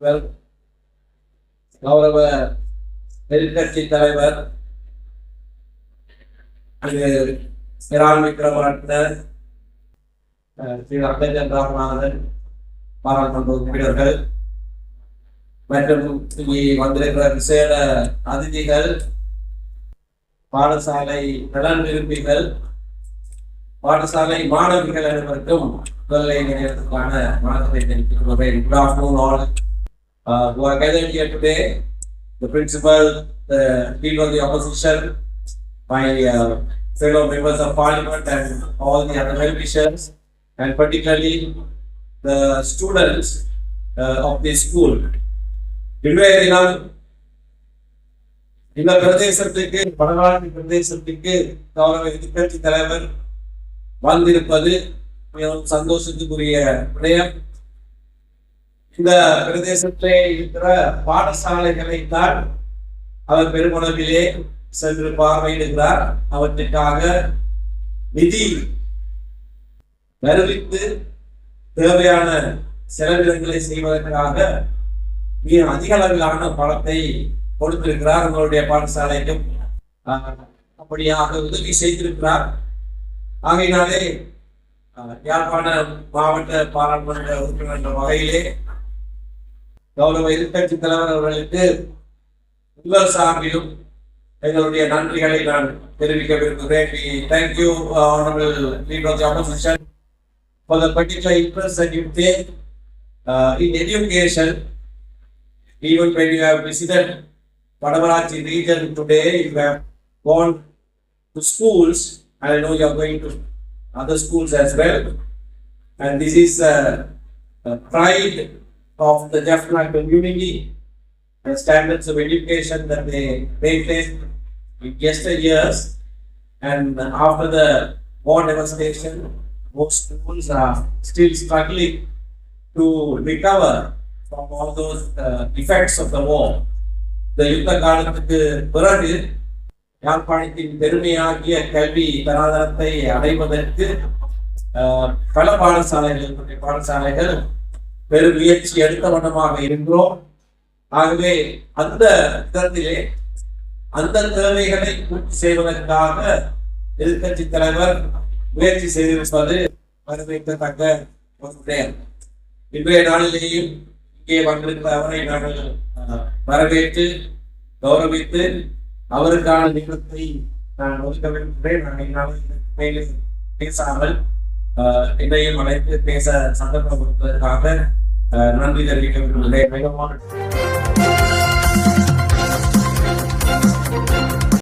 தலைவர் கௌரவ எதிர்கட்சி தலைவர் திரு சிரால் ஸ்ரீ அஹ், அம்பேத்கர் ராமநாதன் பாராளுமன்ற உறுப்பினர்கள் மற்றும் இங்கே வந்திருக்கிற விசேட அதிதிகள் பாடசாலை நலன் விரும்பிகள் பாடசாலை மாணவிகள் அனைவருக்கும் முதல்ல இந்த நேரத்துக்கான வணக்கத்தை தெரிவித்துக் கொள்வேன் good afternoon all Uh, who are gathered here today the principal the leader of the opposition my uh, fellow members of parliament and all the other well wishers and particularly the students uh, of this school இன்றைய தினம் இந்த பிரதேசத்துக்கு வடநாட்டு பிரதேசத்துக்கு கௌரவ எதிர்கட்சி தலைவர் வந்திருப்பது மிகவும் சந்தோஷத்துக்குரிய விடயம் இந்த பிரதேசத்திலே இருக்கிற பாடசாலைகளை தான் அவர் பெருமளவிலே சென்று பார்வையிடுகிறார். அவற்றுக்காக நிதி வருவித்து தேவையான செலவினங்களை செய்வதற்காக மிக அதிக அளவிலான பணத்தை கொடுத்திருக்கிறார் உங்களுடைய பாடசாலைக்கும் அப்படியாக உதவி செய்திருக்கிறார். ஆகையினாலே யாழ்ப்பாண மாவட்ட பாராளுமன்ற உறுப்பினர் என்ற வகையிலே கௌரவ எதிர்கட்சி தலைவர் அவர்களுக்கு உங்கள் சார்பிலும் எங்களுடைய நன்றிகளை நான் தெரிவிக்க விரும்புகிறேன் thank you honorable leader of the opposition for the particular interest that you take uh, in education even when you have visited Padavarachi region today, you have gone to schools, and I know you are going to other schools as well. And this is uh, a pride of the Jaffna community and standards of education that they maintained in yesteryears. And after the war devastation, most schools are still struggling to recover from all those uh, effects of the war. The யுத்த காலத்துக்கு பிறகு யாழ்ப்பாணத்தின் பெருமையாகிய கல்வி தராதரத்தை அடைவதற்கு பல பாடசாலைகள் பாடசாலைகள் பெரும் முயற்சி எடுத்த வண்ணமாக இருக்கிறோம் ஆகவே அந்த இடத்திலே அந்த தேவைகளை பூர்த்தி செய்வதற்காக எதிர்கட்சி தலைவர் முயற்சி செய்திருப்பது வரவேற்கத்தக்க ஒரு விடயம் இன்றைய நாளிலேயும் இங்கே வந்திருக்கிற அவரை நாங்கள் அஹ், வரவேற்று கௌரவித்து அவருக்கான நிகழ்த்தை நான் ஒதுக்க விரும்புகிறேன். நான் என்னால் இதற்கு மேலே பேசாமல் இன்றையும் அழைத்து பேச சந்தர்ப்பம் கொடுப்பதற்காக நன்றி தெரிவிக்க விரும்புகிறேன்